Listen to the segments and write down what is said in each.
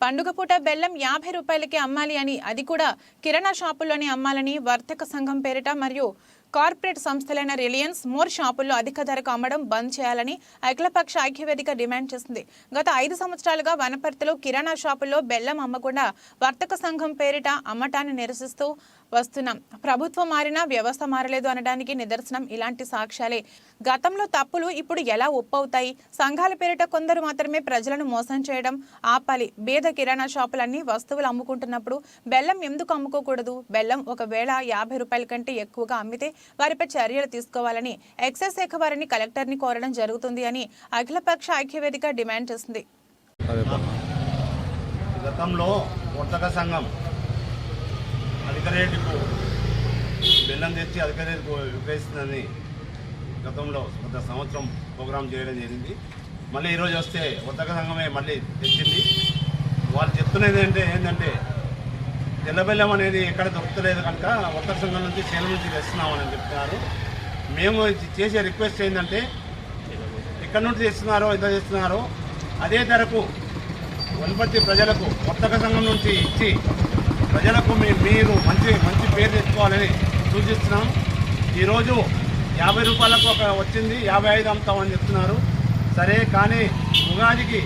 పండుగ పూట బెల్లం యాభై రూపాయలకి అమ్మాలి అని అది కూడా కిరాణా షాపుల్లోనే అమ్మాలని వర్తక సంఘం పేరిట మరియు కార్పొరేట్ సంస్థలైన రిలయన్స్ మోర్ షాపుల్లో అధిక ధరకు అమ్మడం బంద్ చేయాలని అఖిలపక్ష ఐక్యవేదిక డిమాండ్ చేసింది. గత ఐదు సంవత్సరాలుగా వనపర్తిలో కిరాణా షాపుల్లో బెల్లం అమ్మకుండా వర్తక సంఘం పేరిట అమ్మటాన్ని నిరసిస్తూ వస్తున్నాం. ప్రభుత్వం మారినా వ్యవస్థ మారలేదు అనడానికి నిదర్శనం ఇలాంటి సాక్ష్యాలే. గతంలో తప్పులు ఇప్పుడు ఎలా ఒప్పవుతాయి? సంఘాల పేరిట కొందరు మాత్రమే ప్రజలను మోసం చేయడం ఆపాలి. బేద కిరాణా షాపులన్నీ వస్తువులు అమ్ముకుంటున్నప్పుడు బెల్లం ఎందుకు అమ్ముకోకూడదు? బెల్లం ఒకవేళ యాభై రూపాయల కంటే ఎక్కువగా అమ్మితే వారిపై చర్యలు తీసుకోవాలని ఎక్సైజ్ శాఖ వారిని కలెక్టర్ని కోరడం జరుగుతుంది అని అఖిలపక్ష ఐక్యవేదిక డిమాండ్ చేసింది గతంలో వర్తక సంఘం అధిక రేటుకు బెల్లం తెచ్చి అధిక రేటుకు విక్రయిస్తుందని గతంలో గత సంవత్సరం ప్రోగ్రాం చేయడం జరిగింది. మళ్ళీ ఈరోజు వస్తే వర్తక సంఘమే మళ్ళీ తెచ్చింది. వాళ్ళు చెప్తున్నది ఏంటంటే ఏంటంటే తెల్లబెల్లం అనేది ఎక్కడ దొరకలేదు కనుక వర్తక సంఘం నుంచి సేలం నుంచి తెస్తున్నామని చెప్తున్నారు. మేము చేసే రిక్వెస్ట్ ఏంటంటే ఎక్కడి నుంచి తెస్తున్నారో ఎంత తెస్తున్నారో అదే ధరకు వనపర్తి ప్రజలకు వర్తక సంఘం నుంచి ఇచ్చి ప్రజలకు మీ మీరు మంచి మంచి పేరు తెచ్చుకోవాలని సూచిస్తున్నాం. ఈరోజు యాభై రూపాయలకు ఒక వచ్చింది యాభై ఐదు అమ్ముతామని చెప్తున్నారు. సరే కానీ ఉగాదికి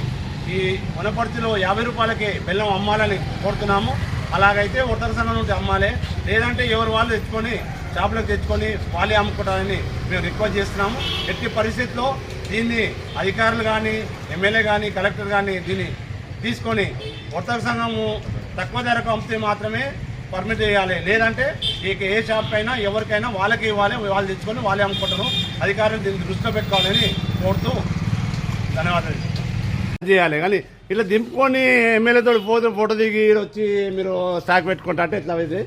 ఈ వనపర్తిలో యాభై రూపాయలకి బెల్లం అమ్మాలని కోరుతున్నాము. అలాగైతే వర్తక సంఘం నుండి అమ్మాలి. లేదంటే ఎవరు వాళ్ళు తెచ్చుకొని షాపులకు తెచ్చుకొని వాళ్ళే అమ్ముకోవడాలని మేము రిక్వెస్ట్ చేస్తున్నాము. ఎట్టి పరిస్థితుల్లో దీన్ని అధికారులు కానీ ఎమ్మెల్యే కానీ కలెక్టర్ కానీ దీన్ని తీసుకొని వర్తక సంఘము తక్కువ ధరకు అమ్మితే మాత్రమే పర్మిట్ చేయాలి. లేదంటే ఇక ఏ షాప్ అయినా ఎవరికైనా వాళ్ళకి ఇవ్వాలి వాళ్ళు తెచ్చుకొని వాళ్ళే అమ్ముకుంటారు. అధికారులు దీన్ని దృష్టిలో పెట్టుకోవాలని కోరుతూ ధన్యవాదాలు. చేయాలి? కానీ ఇట్లా దింపుకొని ఎమ్మెల్యేతో ఫోటో ఫోటో దిగి వచ్చి మీరు స్టాక్ పెట్టుకుంటా అంటే ఎట్లా అయితే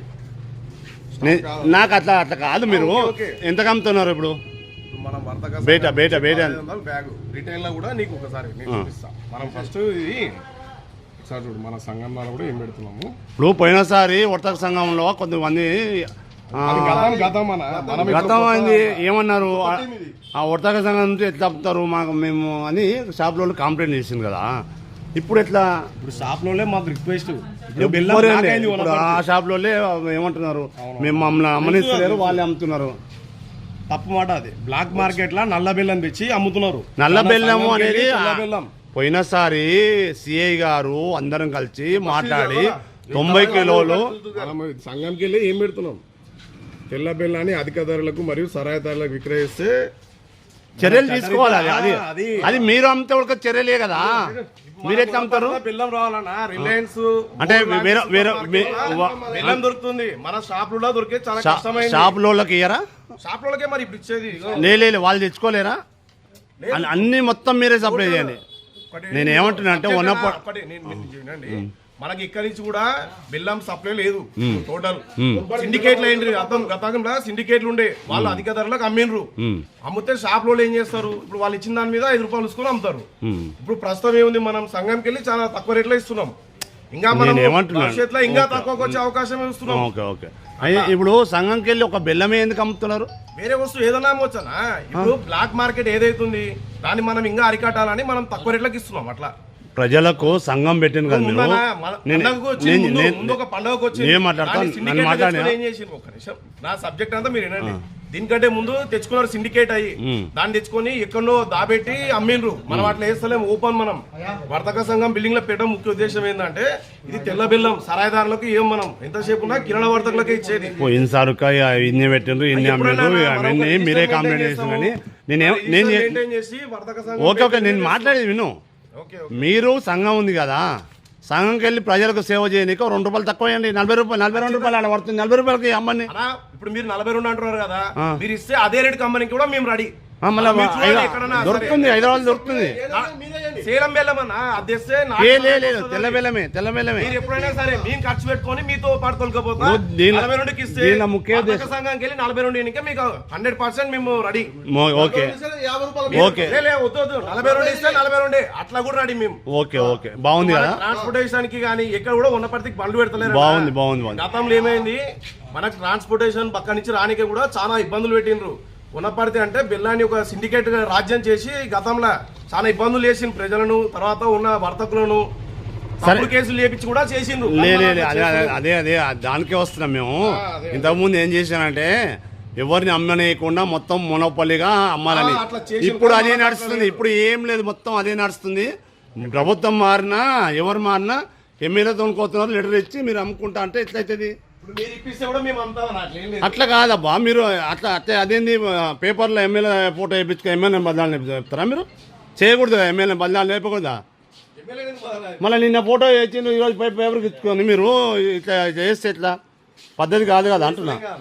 నాకు అట్లా అట్లా కాదు మీరు. ఎంతకు అమ్ముతున్నారు ఇప్పుడు? మనం వర్తక బయట, బయట, బయట. బ్యాగ్. రిటైల్లో కూడా నీకు ఒకసారి నేను ఆ. చూపిస్తా. మనం ఫస్ట్ ఇది ఒకసారి చూడు మన సంఘంలో కూడా ఏం పెడుతున్నాము? ఇప్పుడు పోయినసారి వర్తక సంఘంలో కొంతమంది ఆ, గతం అయింది ఏమన్నారు? ఆ-. ఆ వర్తక సంఘం నుంచి ఎట్లా అమ్ముతారు మాకు మేము అని షాప్లో కంప్లైంట్ చేసింది కదా. ఇప్పుడు ఎట్లా? ఇప్పుడు షాప్లోనే మాకు రిక్వెస్ట్? ఇప్పుడు ఆ షాప్లో ఏమంటున్నారు? మేము మమ్మల్ని అమ్మనిస్తలేరు వాళ్ళే అమ్ముతున్నారు. తప్పు మాట అది. బ్లాక్ మార్కెట్లా నల్ల బెల్లం తెచ్చి అమ్ముతున్నారు. నల్ల బెల్లము అనేది తెల్ల బెల్లం. పోయినసారి సిఐ గారు అందరం కలిసి మాట్లాడి తొంభై కిలోలు సంఘంకి వెళ్ళి ఏం పెడుతున్నాం? తెల్ల బెల్లాన్ని అధిక ధరలకు మరియు సరాయి ధరలకు విక్రయిస్తే చర్యలు తీసుకోవాలి అది. అది మీరు అమ్మితే ఒక చర్యలే కదా. మీరు ఎట్లా అమ్ముతారు? బెల్లం రావాలన్నా రిలయన్స్ అంటే వేరే- వేరే- బెల్లం దొరుకుతుంది. మన షాప్లో దొరికే చాలా షాప్లోకి ఇయ్యరా? షాప్ లోకే మరి ఇప్పుడు ఇచ్చేది ఇగో. లే లే, లే, వాళ్ళు తెచ్చుకోలేరా? లేదు. అన్ని- మొత్తం మీరే సప్లై చేయండి. నేను ఏమంటున్నా అంటే ఒకటి నేను- నేను వినండి. మనకి ఇక్కడి నుంచి కూడా బెల్లం సప్లై లేదు. టోటల్ సిండికేట్లు అయింది గతం గతంలో సిండికేట్లు ఉండే. వాళ్ళు అధిక ధరలకు అమ్మిండ్రు. ఉమ్, అమ్మితే షాప్లో ఏం చేస్తారు? ఇప్పుడు వాళ్ళు ఇచ్చిన దాని మీద ఐదు రూపాయలు తీసుకొని అమ్ముతారు. ఇప్పుడు ప్రస్తుతం ఏముంది? మనం సంఘంకి వెళ్ళి చాలా తక్కువ రేట్లో ఇస్తున్నాం. ఇంకా మనం? భవిష్యత్తులో ఇంకా ఓకే. తక్కువకి వచ్చే అవకాశం ఇస్తున్నాం ఓకే ఓకే. అయ్యి ఇప్పుడు సంఘంకి వెళ్ళి ఒక బెల్లమే ఎందుకు అమ్ముతున్నారు? వేరే వస్తువు ఏదైనా అమ్మవచ్చనా ఇప్పుడు బ్లాక్ మార్కెట్ ఏదైతుంది దాన్ని మనం ఇంకా అరికట్టాలని మనం తక్కువ రేట్లకు ఇస్తున్నాం అట్లా. ప్రజలకు సంఘం పెట్టింది కదా మీరు? నేను- మాట్లాడతాను. నా సబ్జెక్ట్ అంతా మీరు వినండి. దీనికంటే ముందు తెచ్చుకున్నారు సిండికేట్ అయ్యి. దాన్ని తెచ్చుకొని ఎక్కడో దాబెట్టి అమ్మిండ్రు. మనం అట్లా వేస్తలేం ఓపెన్ మనం. వర్తక సంఘం బిల్డింగ్లో పెట్టడం ముఖ్య ఉద్దేశం ఏంటంటే ఇది తెల్ల బెల్లం. సరాయిదారులకు ఏం మనం? ఎంతసేపు ఉన్నా కిరాణా వర్తకులకే ఇచ్చేది. పోయినసారి ఇన్ని పెట్టిండ్రు ఇన్ని అమ్మిండ్రు మీరే కంప్లైంట్. చేసిందని నేనే నేను ఓకే ఓకే నేను మాట్లాడేది విను. ఓకే. మీరు సంఘం ఉంది కదా సంఘంకి వెళ్ళి ప్రజలకు సేవ చేయనీకి రెండు రూపాయలు తక్కువ వేయండి నలభై రూపాయలు నలభై రెండు రూపాయలు ఆడ పడుతుంది. నలభై రూపాయలకి అమ్మని. ఇప్పుడు మీరు నలభై రెండు అంటున్నారు కదా. మీరు ఇస్తే అదే రేట్ కంపెనీకి కూడా మేము రెడీ. దొరుకుతుంది హైదరాబాద్ దొరుకుతుంది. సేలం బెల్లం అన్న అది తెస్తే నాకు ఏ లే లేదు వస్తుంది. తెల్ల బెల్లమే తెల్ల బెల్లమే. మీరు ఎప్పుడైనా సరే మేము ఖర్చు పెట్టుకొని మీతో పాటు తొలకపోతా ఓ, నలభై రెండుకి ఇస్తే దీనిలో ముఖ్య వర్తక ఉద్దేశం- సంఘానికి వెళ్ళి నలభై రెండు ఎన్నిక మీకు హండ్రెడ్ పర్సెంట్ మేము రెడీ. మో- ఓకే. ఓకే. లే, లే, వద్దు వద్దు. నలభై రెండు ఇస్తే నలభై రెండే. అట్లా కూడా రెడీ మేము. Okay okay. బాగుంది కదా ట్రాన్స్పోర్టేషన్కి కానీ ఎక్కడ కూడా ఉన్నప్పటికీ బండ్లు పెడతలేరు బాగుంది, బాగుంది, బాగుంది. గతంలో ఏమైంది? మనకు ట్రాన్స్పోర్టేషన్ పక్క నుంచి రానికే కూడా చాలా ఇబ్బందులు పెట్టిండ్రు. ఉన్నపడితే అంటే బెల్లాన్ని ఒక సిండికేట్గా రాజ్యం చేసి గతంలో చాలా ఇబ్బందులు చేసిన ప్రజలను తర్వాత ఉన్న వర్తకులను. తప్పుడు కేసులు కూడా చేసిండ్రు అదే అదే- దానికే వస్తున్నాం మేము. ఇంతకుముందు ఏం చేశానంటే ఎవరిని అమ్మనేయకుండా మొత్తం మొనపల్లిగా అమ్మాలని. ఇప్పుడు అదే నడుస్తుంది. ఇప్పుడు ఏం లేదు మొత్తం అదే నడుస్తుంది. ప్రభుత్వం మారినా ఎవరు మారినా ఎమ్మెల్యేతో కోతున్నారు లెటర్ ఇచ్చి మీరు అమ్ముకుంటా అంటే ఎట్లయితుంది? అట్లేం కాదబ్బా మీరు అట్లా అట్లా అదేంది పేపర్లో ఎమ్మెల్యే ఫోటో వేయించుకో ఎమ్మెల్యే బదలాలు చెప్తారా మీరు? చేయకూడదు ఎమ్మెల్యే బదలాలు లేపకూడదా? మళ్ళీ నిన్న ఫోటో వేసి ఈరోజు పై పేపర్కి ఇచ్చుకొని మీరు ఇట్లా చేస్తే ఎట్లా? పద్ధతి కాదు కదా అంటున్నా.